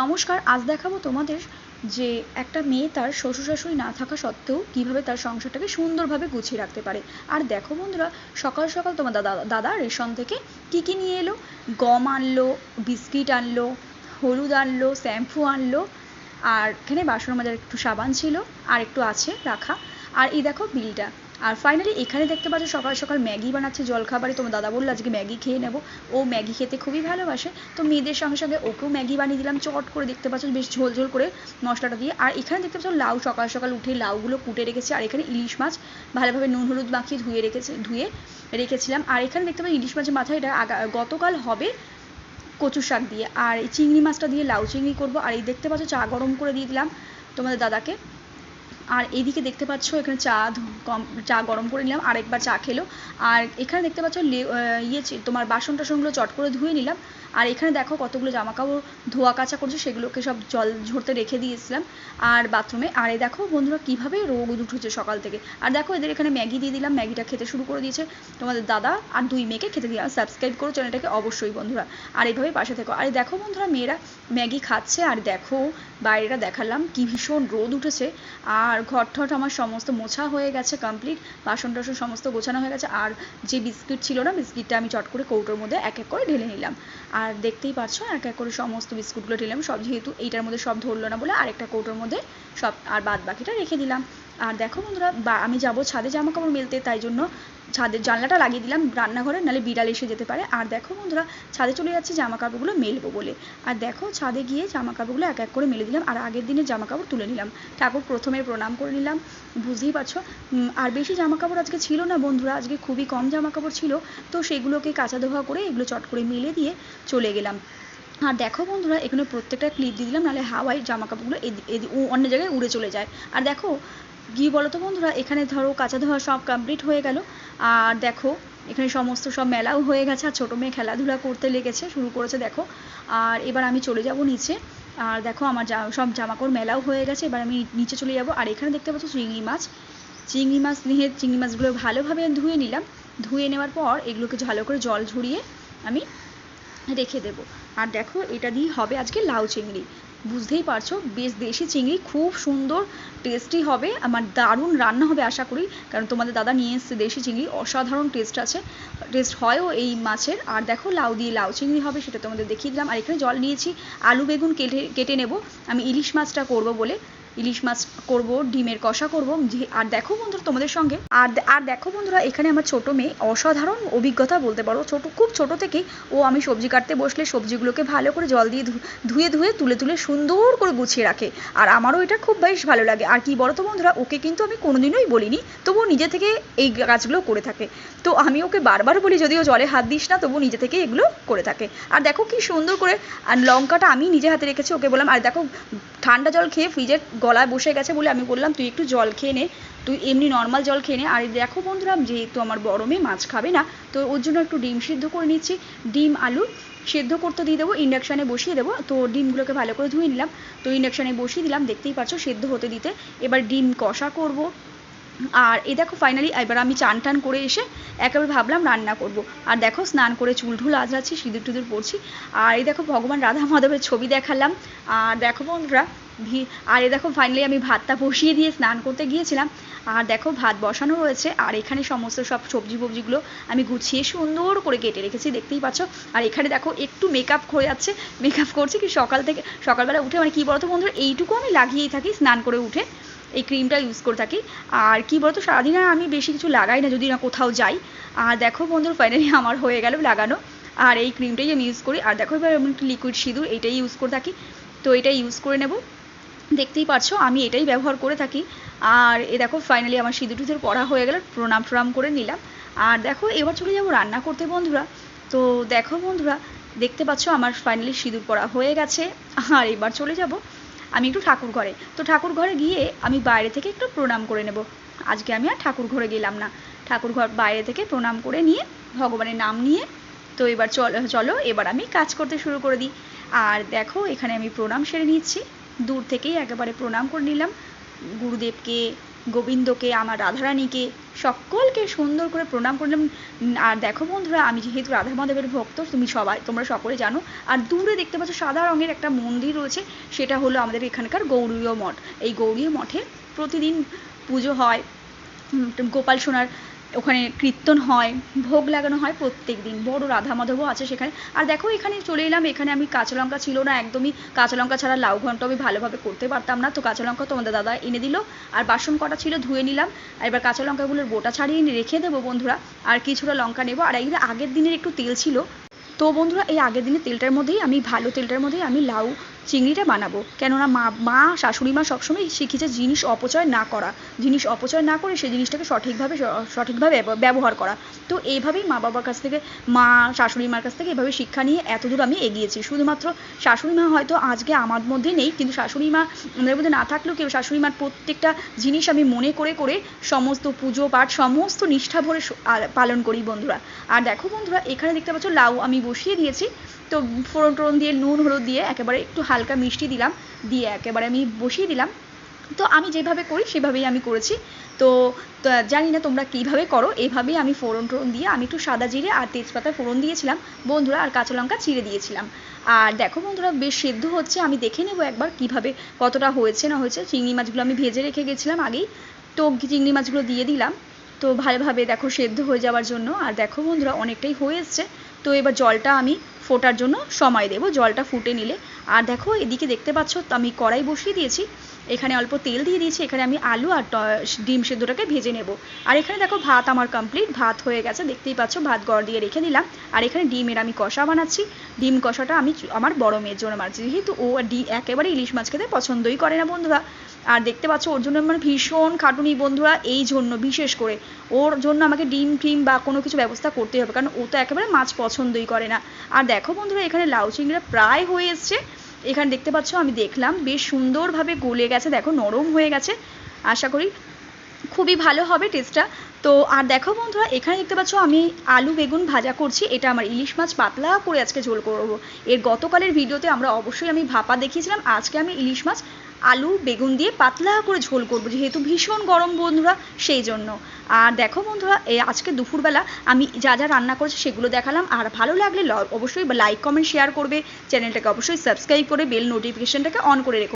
নমস্কার, আজ দেখাবো তোমাদের যে একটা মেয়ে তার শ্বশুর শাশুড়ি না থাকা সত্ত্বেও কীভাবে তার সংসারটাকে সুন্দরভাবে গুছিয়ে রাখতে পারে। আর দেখো বন্ধুরা, সকাল সকাল তোমার দাদা দাদা রেশন থেকে কী কী নিয়ে এলো? গম আনলো, বিস্কিট আনলো, হলুদ আনলো, শ্যাম্পু আনলো, আর এখানে বাসন মাজার একটু সাবান ছিল, আর একটু আছে, রাখা। আর এই দেখো বিলটা। আর ফাইনালি এখানে দেখতে পাচ্ছ সকাল সকাল ম্যাগি বানাচ্ছে জলখাবারে। তোমার দাদা বলল, আজকে ম্যাগি খেয়ে নেব। ও ম্যাগি খেতে খুবই ভালোবাসে। তো মেয়েদের সঙ্গে সঙ্গে ওকেও ম্যাগি বানিয়ে দিলাম, চট করে দেখতে পাচ্ছ বেশ ঝোল ঝোল করে মশলাটা দিয়ে। আর এখানে দেখতে পাচ্ছ লাউ, সকাল সকাল উঠে লাউগুলো কুটে রেখেছি। আর এখানে ইলিশ মাছ ভালোভাবে নুন, হলুদ মাখিয়ে ধুয়ে রেখেছে, ধুয়ে রেখেছিলাম। আর এখানে দেখতে পাচ্ছ ইলিশ মাছের মাথায় এটা গতকাল হবে কচু শাক দিয়ে। আর এই চিংড়ি মাছটা দিয়ে লাউ চিংড়ি করব। আর এই দেখতে পাচ্ছ চা গরম করে দিয়ে দিলাম তোমাদের দাদাকে। আর এদিকে দেখতে পাচ্ছ এখানে চা কম, চা গরম করে নিলাম, আরেকবার চা খেলো। আর এখানে দেখতে পাচ্ছ ইয়ে তোমার বাসন টাসনগুলো চট করে ধুয়ে নিলাম। আর এখানে দেখো কতগুলো জামা কাপড় ধোয়া কাচা করছে, সেগুলোকে সব জল ঝরতে রেখে দিয়েছিলাম। আর বাথরুমে, আর এ দেখো বন্ধুরা কীভাবে রোগ উঠেছে সকাল থেকে। আর দেখো এদের এখানে ম্যাগি দিয়ে দিলাম, ম্যাগিটা খেতে শুরু করে দিয়েছে তোমাদের দাদা আর দুই মেয়েকে খেতে দিলাম সাবস্ক্রাইব করো চ্যানেলটাকে অবশ্যই বন্ধুরা। আর এইভাবে পাশে থেকো। আর দেখো বন্ধুরা মেয়েরা ম্যাগি খাচ্ছে, আর দেখো বাইরেটা দেখালাম কি ভীষণ রোদ উঠেছে। আর ঘর ঠট আমার সমস্ত মোছা হয়ে গেছে কমপ্লিট বাসন টাসন সমস্ত গোছানো হয়ে গেছে, আর যে বিস্কিট ছিল না, বিস্কিটটা আমি চট করে কৌটোর মধ্যে এক এক করে ঢেলে নিলাম। আর দেখতেই পাচ্ছ, এক এক করে সমস্ত বিস্কুটগুলো ঢেলাম সব, যেহেতু এইটার মধ্যে সব ধরলো না বলে আরেকটা কৌটোর মধ্যে সব আর বাদ বাকিটা রেখে দিলাম। আর দেখো বন্ধুরা আমি যাব ছাদে জামা কাপড় মেলতে, তাই জন্য ছাদের জানলাটা লাগিয়ে দিলাম রান্নাঘরে, নাহলে বিড়াল এসে যেতে পারে। আর দেখো বন্ধুরা, ছাদে চলে যাচ্ছি জামা মেলবো বলে। আর দেখো, ছাদে গিয়ে জামা কাপড়গুলো এক এক করে মেলে দিলাম। আর আগের দিনে জামা কাপড় তুলে নিলাম। ঠাকুর প্রথমে প্রণাম করে নিলাম। বুঝতেই পারছ? আর বেশি জামা কাপড় আজকে ছিল না বন্ধুরা, আজকে খুবই কম জামা কাপড় ছিল। তো সেগুলোকে কাঁচা ধোয়া করে এগুলো চট করে মেলে দিয়ে চলে গেলাম। আর দেখো বন্ধুরা, এখানে প্রত্যেকটা ক্লিপ দিয়ে দিলাম, নাহলে হাওয়ায় জামা কাপড়গুলো অন্য জায়গায় উড়ে চলে যায়। আর দেখো, কী বলো তো বন্ধুরা, এখানে ধরো কাঁচা ধোয়া সব কমপ্লিট হয়ে গেল। আর দেখো, এখানে সমস্ত সব মেলাও হয়ে গেছে, আর ছোটো মেয়ে খেলাধুলা করতে লেগেছে, শুরু করেছে দেখো। আর এবার আমি চলে যাব নিচে। আর দেখো, আমার যা, সব জামাকাপড় মেলাও হয়ে গেছে, এবার আমি নিচে চলে যাব। আর এখানে দেখতে পাচ্ছ চিংড়ি মাছ। চিংড়ি মাছ নিয়ে চিংড়ি মাছগুলো ভালোভাবে ধুয়ে নিলাম। ধুয়ে নেওয়ার পর এগুলোকে ভালো করে জল ঝরিয়ে আমি রেখে দেবো। আর দেখো, এটা দিয়ে হবে আজকে লাউ চিংড়ি। বুঝতেই পারছ, বেশ দেশি চিংড়ি, খুব সুন্দর টেস্টি হবে, আমার দারুণ রান্না হবে আশা করি, কারণ তোমাদের দাদা নিয়ে এসছে দেশি চিংড়ি, অসাধারণ টেস্ট আছে টেস্ট হয়ও এই মাছের, আর দেখো লাউ দিয়ে লাউ চিংড়ি হবে, সেটা তোমাদের দেখিয়ে দিলাম, আর এখানে জল নিয়েছি, আলু বেগুন কেটে কেটে নেব, আমি ইলিশ মাছটা করব বলে ইলিশ মাছ করব, ডিমের কষা করব আর দেখো বন্ধুরা তোমাদের সঙ্গে। আর আর দেখো বন্ধুরা, এখানে আমার ছোট মেয়ে অসাধারণ অভিজ্ঞতা বলতে পারো। ছোট, খুব ছোট থেকেই ও আমি সবজি কাটতে বসলে সবজিগুলোকে ভালো করে জল দিয়ে ধুয়ে ধুয়ে তুলে তুলে সুন্দর করে গুছিয়ে রাখে। আর আমারও এটা খুব বেশ ভালো লাগে। আর কি বলো তো বন্ধুরা, ওকে কিন্তু আমি কোনোদিনই বলিনি, তবুও নিজে থেকে এই কাজগুলো করে থাকে। তো আমি ওকে বারবার বলি, যদিও জলে হাত দিস না তবু নিজে থেকে এগুলো করে থাকে। আর দেখো কি সুন্দর করে, আর লঙ্কাটা আমি নিজে হাতে রেখেছি, ওকে বললাম, আর দেখো, ঠান্ডা জল খেয়ে ফ্রিজের গলায় বসে গেছে বলে আমি বললাম, তুই একটু জল খেয়ে নে। তুই এমনি নর্মাল জল খেয়ে নে। আর দেখো বন্ধুরা, যেহেতু আমার বড় মেয়ে মাছ খাবে না, তো ওর জন্য একটু ডিম সিদ্ধ করে নিচ্ছি। ডিম, আলু সেদ্ধ করতে দিয়ে দেবো ইন্ডাকশানে বসিয়ে দেবো। তো ডিমগুলোকে ভালো করে ধুয়ে নিলাম। তো ইন্ডাকশানে বসিয়ে দিলাম, দেখতেই পাচ্ছ সেদ্ধ হতে দিতে। এবার ডিম কষা করব। আর এ দেখো ফাইনালি এবার আমি চান টান করে এসে একেবারে ভাবলাম রান্না করব। আর দেখো স্নান করে চুল ঢুল আজরাচ্ছি সিঁদুর টুদুর পড়ছি আর এই দেখো ভগবান রাধা মাধবের ছবি দেখালাম। আর দেখো বন্ধুরা ভি আর এ দেখো ফাইনালি আমি ভাতটা বসিয়ে দিয়ে স্নান করতে গিয়েছিলাম। আর দেখো, ভাত বসানো রয়েছে আর এখানে সমস্ত সব সবজি ফবজিগুলো আমি গুছিয়ে সুন্দর করে কেটে রেখেছি, দেখতেই পাচ্ছ। আর এখানে দেখো, একটু মেকআপ হয়ে যাচ্ছে। মেকআপ করছি কি, সকাল থেকে সকালবেলা উঠে মানে কী বলতো বন্ধুরা, এইটুকু আমি লাগিয়েই থাকি স্নান করে উঠে। এই ক্রিমটা ইউজ করে থাকি। আর কি বলতো, সারাদিন আর আমি বেশি কিছু লাগাই না, যদি না কোথাও যাই। আর দেখো বন্ধুর ফাইনালি আমার হয়ে গেল লাগানো। আর এই ক্রিমটাই আমি ইউজ করি। আর দেখো, এবার আমি একটু লিকুইড সিঁদুর, এইটাই ইউজ করে থাকি। তো এটা ইউজ করে নেব। দেখতেই পাচ্ছ আমি এটাই ব্যবহার করে থাকি। আর এ দেখো ফাইনালি আমার সিঁদুর টুদুর পড়া হয়ে গেল, প্রণাম প্রণাম করে নিলাম। আর দেখো, এবার চলে যাব রান্না করতে বন্ধুরা। তো দেখো বন্ধুরা, দেখতে পাচ্ছ আমার ফাইনালি সিঁদুর পড়া হয়ে গেছে। আর এবার চলে যাব আমি একটু ঠাকুর ঘরে। তো ঠাকুর ঘরে গিয়ে আমি বাইরে থেকে একটু প্রণাম করে নেব। আজকে আমি আর ঠাকুর ঘরে গেলাম না। ঠাকুর ঘর বাইরে থেকে প্রণাম করে নিয়ে ভগবানের নাম নিয়ে, তো এবার চলো চলো এবার আমি কাজ করতে শুরু করে দিই। আর দেখো, এখানে আমি প্রণাম সেরে নিচ্ছি। দূর থেকেই একেবারে প্রণাম করে নিলাম। গুরুদেবকে, গোবিন্দকে, আমার রাধারানীকে, সকলকে সুন্দর করে প্রণাম করলাম আর দেখো বন্ধুরা, আমি যেহেতু রাধা মাধবের ভক্ত, তুমি সবাই, তোমরা সকলে জানো। আর দূরে দেখতে পাচ্ছ সাদা রঙের একটা মন্দির রয়েছে, সেটা হলো আমাদের এখানকার গৌরীয় মঠ। এই গৌরীয় মঠে প্রতিদিন পুজো হয়। গোপাল সোনার ওখানে কীর্তন হয়, ভোগ লাগানো হয় প্রত্যেক দিন বড় রাধা মাধবও আছে সেখানে। আর দেখো, এখানে চলে এলাম। এখানে আমি কাঁচা লঙ্কা ছিল না একদমই। কাঁচা লঙ্কা ছাড়া লাউ ঘন্ট আমি ভালোভাবে করতে পারতাম না। তো কাঁচা লঙ্কা তোমাদের দাদা এনে দিল। আর বাসন কটা ছিল ধুয়ে নিলাম। আর এবার কাঁচা লঙ্কাগুলোর বোটা ছাড়িয়ে রেখে দেবো বন্ধুরা। আর কিছুটা লঙ্কা নেব। আর যে আগের দিনের একটু তেল ছিল। তো বন্ধুরা, এই আগের দিনের তেলটার মধ্যেই আমি, ভালো তেলটার মধ্যেই আমি লাউ চিংড়িটা বানাবো। কেননা মা মা, শাশুড়ি মা সবসময় শিখিয়েছে জিনিস অপচয় না করা। জিনিস অপচয় না করে সেই জিনিসটাকে সঠিকভাবে সঠিকভাবে ব্যবহার করা। তো এইভাবেই মা বাবার কাছ থেকে, মা, শাশুড়ি মার কাছ থেকে এভাবে শিক্ষা নিয়ে এতদূর আমি এগিয়েছি। শুধুমাত্র শাশুড়ি মা হয়তো আজকে আমার মধ্যে নেই, কিন্তু শাশুড়ি মা আমাদের মধ্যে না থাকলেও কেউ শাশুড়ি মার প্রত্যেকটা জিনিস আমি মনে করে করে সমস্ত পুজো পাঠ, সমস্ত নিষ্ঠা ভরে পালন করি বন্ধুরা। আর দেখো বন্ধুরা, এখানে দেখতে পাচ্ছ লাউ আমি বসিয়ে দিয়েছি। তো ফোড়ন টোড়ন দিয়ে, নুন, হলুদ দিয়ে একেবারে একটু হালকা মিষ্টি দিলাম, দিয়ে একেবারে আমি বসিয়ে দিলাম। তো আমি যেভাবে করি, সেভাবেই আমি করেছি। তো জানি না তোমরা কীভাবে করো, এভাবেই আমি ফোড়ন টোড়ন দিয়ে, আমি একটু সাদা জিরে আর তেজপাতা ফোড়ন দিয়েছিলাম। বন্ধুরা, আর কাঁচা লঙ্কা চিড়ে দিয়েছিলাম। আর দেখো বন্ধুরা, বেশ সেদ্ধ হচ্ছে, আমি দেখে নেব একবার কীভাবে কতটা হয়েছে, না হয়েছে। চিংড়ি মাছগুলো আমি ভেজে রেখে গেছিলাম আগেই। তো চিংড়ি মাছগুলো দিয়ে দিলাম। তো ভালোভাবে দেখো সেদ্ধ হয়ে যাওয়ার জন্য। আর দেখো বন্ধুরা, অনেকটাই হয়ে এসছে। তো এবার জলটা আমি ফোটার জন্য সময় দেবো। জলটা ফুটে নিলে। আর দেখো, এদিকে দেখতে পাচ্ছ তো আমি কড়াই বসিয়ে দিয়েছি। এখানে অল্প তেল দিয়ে দিয়েছি। এখানে আমি আলু আর ডিম সেদ্ধটাকে ভেজে নেব। আর এখানে দেখো, ভাত আমার কমপ্লিট ভাত হয়ে গেছে। দেখতেই পাচ্ছ, ভাত গড় দিয়ে রেখে দিলাম। আর এখানে ডিমের আমি কষা বানাচ্ছি। ডিম কষাটা আমি আমার বড় মেয়ের জন্য বানাচ্ছি। যেহেতু ও ডি, একেবারে ইলিশ মাছ খেতে পছন্দই করে না বন্ধুরা। আর দেখতে পাচ্ছ, ওর জন্য আমার ভীষণ খাটুনি বন্ধুরা এই জন্য, বিশেষ করে। ওর জন্য আমাকে ডিম টিম বা কোনো কিছু ব্যবস্থা করতেই হবে, কারণ ও তো একেবারে মাছ পছন্দই করে না। আর দেখো বন্ধুরা, এখানে লাউ চিংড়িটা প্রায় হয়ে এসছে। এখানে দেখতে পাচ্ছ, আমি দেখলাম, বেশ সুন্দরভাবে গলে গেছে, দেখো নরম হয়ে গেছে। আশা করি খুবই ভালো হবে টেস্টটা তো আর দেখো বন্ধুরা, এখানে দেখতে পাচ্ছ, আমি আলু বেগুন ভাজা করছি, এটা আমার ইলিশ মাছ পাতলা করে আজকে ঝোল করব। এর গতকালের ভিডিওতে আমরা অবশ্যই আমি ভাপা দেখিয়েছিলাম, আজকে আমি ইলিশ মাছ আলু, বেগুন দিয়ে পাতলা করে ঝোল করব, যেহেতু ভীষণ গরম বন্ধুরা, সেই জন্য। আর দেখো বন্ধুরা আজকে দুপুরবেলা আমি যা যা রান্না করেছি সেগুলো দেখালাম। আর ভালো লাগলে অবশ্যই লাইক কমেন্ট শেয়ার করবে। চ্যানেলটাকে অবশ্যই সাবস্ক্রাইব করে বেল নোটিফিকেশনটাকে অন করে রেখো।